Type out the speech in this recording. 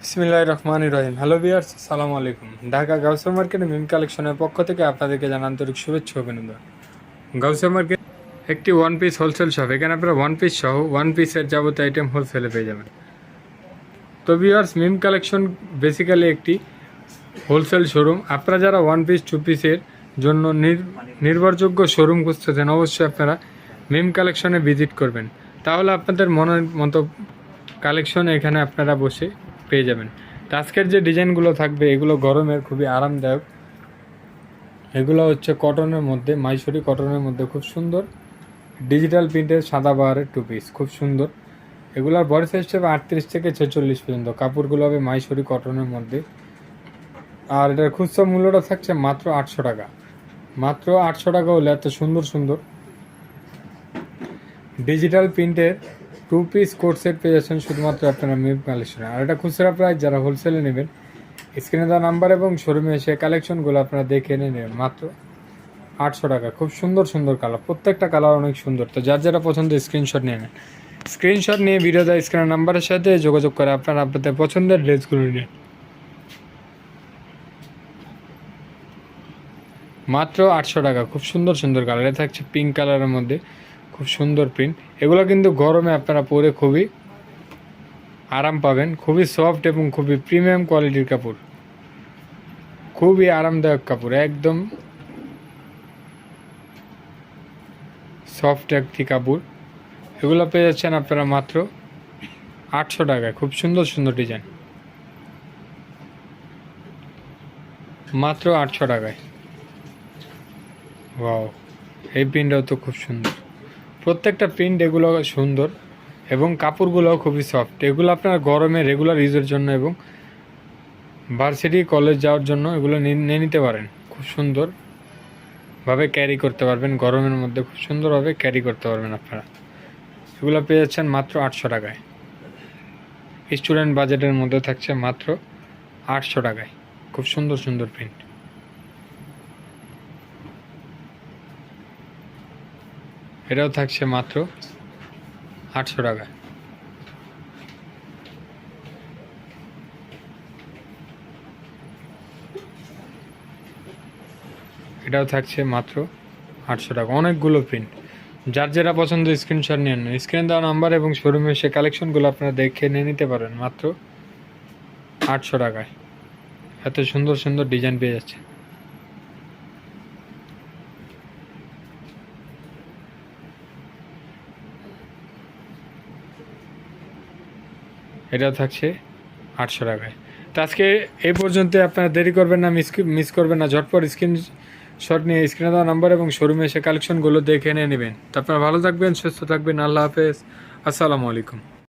বিসমিল্লাহ রহমান রহিম। হ্যালো বিয়ার্স সালাম আলাইকুম। ঢাকা গাউসা মার্কেটে মিম কালেকশনের পক্ষ থেকে আপনাদেরকে জানান আন্তরিক শুভেচ্ছা অভিনন্দন। গাউসা মার্কেট একটি ওয়ান পিস হোলসেল শপ এখানে আপনারা ওয়ান পিস সহ ওয়ান পিসের যাবতীয় আইটেম হোলসেলে পেয়ে যাবেন। তো বিয়ার্স মিম কালেকশন বেসিক্যালি একটি হোলসেল শোরুম আপনারা যারা ওয়ান পিস টু পিসের জন্য নির- নির্ভরযোগ্য শোরুম খুঁজতেছেন, অবশ্যই আপনারা মিম কালেকশনে ভিজিট করবেন। তাহলে আপনাদের মনের মতো কালেকশন এখানে আপনারা বসে পেয়ে যাবেন। তো আজকের যে ডিজাইনগুলো থাকবে, এগুলো গরমের খুবই আরামদায়ক। এগুলো হচ্ছে কটনের মধ্যে, মাইসুরি কটনের মধ্যে খুব সুন্দর। ডিজিটাল প্রিন্টের সাদা বাহারের টু পিস খুব সুন্দর। এগুলোর বডি সাইজ হবে আটত্রিশ থেকে ছেচল্লিশ পর্যন্ত। কাপড়গুলো হবে মাইসুরি কটনের মধ্যে। আর এটার খুচরা মূল্যটা থাকছে মাত্র আটশো টাকা। মাত্র আটশো টাকা হলে এত সুন্দর সুন্দর। ডিজিটাল প্রিন্টের টু পিস কোট সেট পেয়ে যাচ্ছেন শুধুমাত্র আপনারা মিম কালেকশনে আর এটা খুচরা প্রাইস যারা হোলসেলে নেবেন স্ক্রিনে দেওয়া নাম্বার এবং শোরুমে এসে কালেকশনগুলো আপনারা দেখে নেবেন। মাত্র আটশো টাকা। খুব সুন্দর সুন্দর কালার প্রত্যেকটা কালার অনেক সুন্দর। তো যার যারা পছন্দ স্ক্রিনশট নিয়ে নেন। স্ক্রিনশট নিয়ে ভিডিও দেয় স্ক্রিনের নাম্বারের সাথে যোগাযোগ করে আপনারা আপনাদের পছন্দের ড্রেসগুলো নিন। মাত্র আটশো টাকা। খুব সুন্দর সুন্দর কালার থাকছে পিঙ্ক কালারের মধ্যে। খুব সুন্দর প্রিন্ট এগুলো কিন্তু গরমে আপনারা পরে খুবই আরাম পাবেন। খুবই সফট এবং খুবই প্রিমিয়াম কোয়ালিটির কাপড়। খুবই আরামদায়ক কাপড়, একদম সফট একটি কাপড়। এগুলো পেয়ে যাচ্ছেন আপনারা মাত্র আটশো টাকায়। খুব সুন্দর সুন্দর ডিজাইন মাত্র আটশো টাকায়। ওয়াও এই প্রিন্টটাও তো খুব সুন্দর। প্রত্যেকটা প্রিন্ট এগুলো সুন্দর এবং কাপড়গুলোও খুবই সফট এগুলো আপনার গরমে রেগুলার ইউজের জন্য এবং ভার্সিটি কলেজ যাওয়ার জন্য এগুলো নিয়ে নিতে পারেন। খুব সুন্দরভাবে ক্যারি করতে পারবেন, গরমের মধ্যে খুব সুন্দরভাবে ক্যারি করতে পারবেন আপনারা। এগুলো পেয়ে যাচ্ছেন মাত্র আটশো টাকায়। স্টুডেন্ট বাজেটের মধ্যে থাকছে মাত্র আটশো টাকায়। খুব সুন্দর সুন্দর প্রিন্ট এটাও থাকছে মাত্র আটশো টাকা। এটাও থাকছে মাত্র আটশো টাকা। অনেকগুলো প্রিন্ট যার যেটা পছন্দ স্ক্রিনশট নিয়ে নেন। স্ক্রিন দেওয়া নাম্বার এবং শোরুমে সে কালেকশনগুলো আপনারা দেখে নিয়ে নিতে পারেন। মাত্র আটশো টাকায়। এত সুন্দর সুন্দর ডিজাইন পেয়ে যাচ্ছে। এটাও থাকছে আটশো টাকায়। তো আজকে এই পর্যন্ত আপনারা দেরি করবেন না, মিস মিস করবেন না, ঝটপট স্ক্রিন শট নিয়ে স্ক্রিনে দেওয়া নাম্বার এবং শোরুমে এসে কালেকশনগুলো দেখে এনে নেবেন। তো আপনারা ভালো থাকবেন, সুস্থ থাকবেন, আল্লাহ হাফেজ, আসসালামু আলাইকুম।